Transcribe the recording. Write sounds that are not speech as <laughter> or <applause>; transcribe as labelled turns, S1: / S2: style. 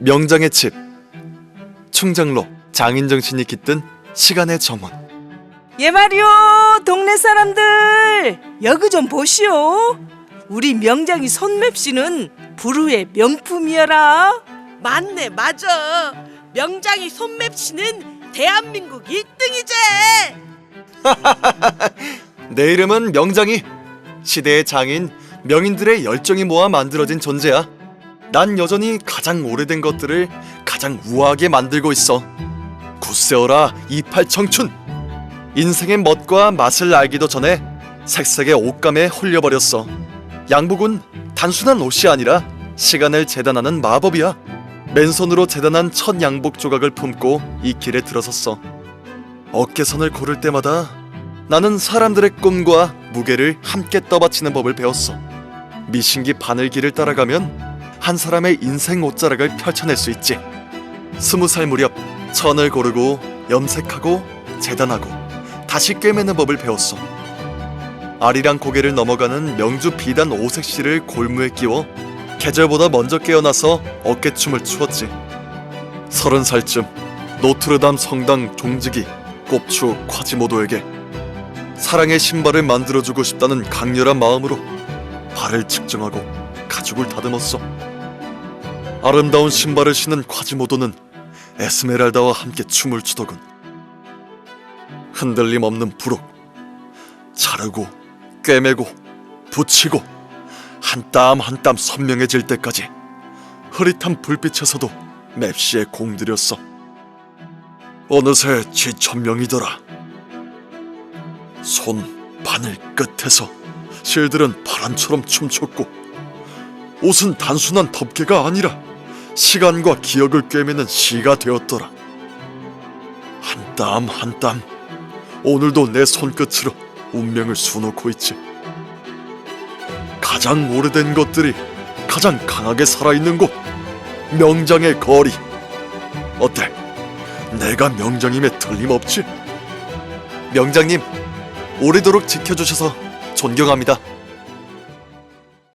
S1: 명장의 집 충장로 장인 정신이 깃든 시간의 정원.
S2: 예 말이요 동네 사람들. 여기 좀 보시오. 우리 명장이 손맵씨는 부르의 명품이여라.
S3: 맞네 맞아. 명장이 손맵씨는 대한민국 1등이제 <laughs>
S1: 내 이름은 명장이. 시대의 장인 명인들의 열정이 모아 만들어진 존재야 난 여전히 가장 오래된 것들을 가장 우아하게 만들고 있어. 굳세어라 이팔 청춘! 인생의 멋과 맛을 알기도 전에 색색의 옷감에 홀려버렸어. 양복은 단순한 옷이 아니라 시간을 재단하는 마법이야. 맨손으로 재단한 첫 양복 조각을 품고 이 길에 들어섰어. 어깨선을 고를 때마다 나는 사람들의 꿈과 무게를 함께 떠받치는 법을 배웠어. 미신기 바늘길을 따라가면 한 사람의 인생 옷자락을 펼쳐낼 수 있지. 스무 살 무렵 천을 고르고 염색하고 재단하고 다시 꿰매는 법을 배웠어. 아리랑 고개를 넘어가는 명주 비단 오색실을 골무에 끼워 계절보다 먼저 깨어나서 어깨춤을 추었지. 서른 살쯤 노트르담 성당 종직이 꼽추 콰지모도에게 사랑의 신발을 만들어주고 싶다는 강렬한 마음으로 발을 측정하고 가죽을 다듬었어. 아름다운 신발을 신은 콰지모도는 에스메랄다와 함께 춤을 추더군. 흔들림 없는 부록, 자르고 꿰매고 붙이고 한 땀 한 땀 선명해질 때까지 흐릿한 불빛에서도 맵시에 공들였어. 어느새 지천명이더라. 손 바늘 끝에서 실들은 바람처럼 춤췄고 옷은 단순한 덮개가 아니라 시간과 기억을 꿰매는 시가 되었더라. 한 땀 한 땀 오늘도 내 손끝으로 운명을 수놓고 있지. 가장 오래된 것들이 가장 강하게 살아있는 곳 명장의 거리 어때? 내가 명장임에 틀림없지? 명장님 오래도록 지켜주셔서 존경합니다.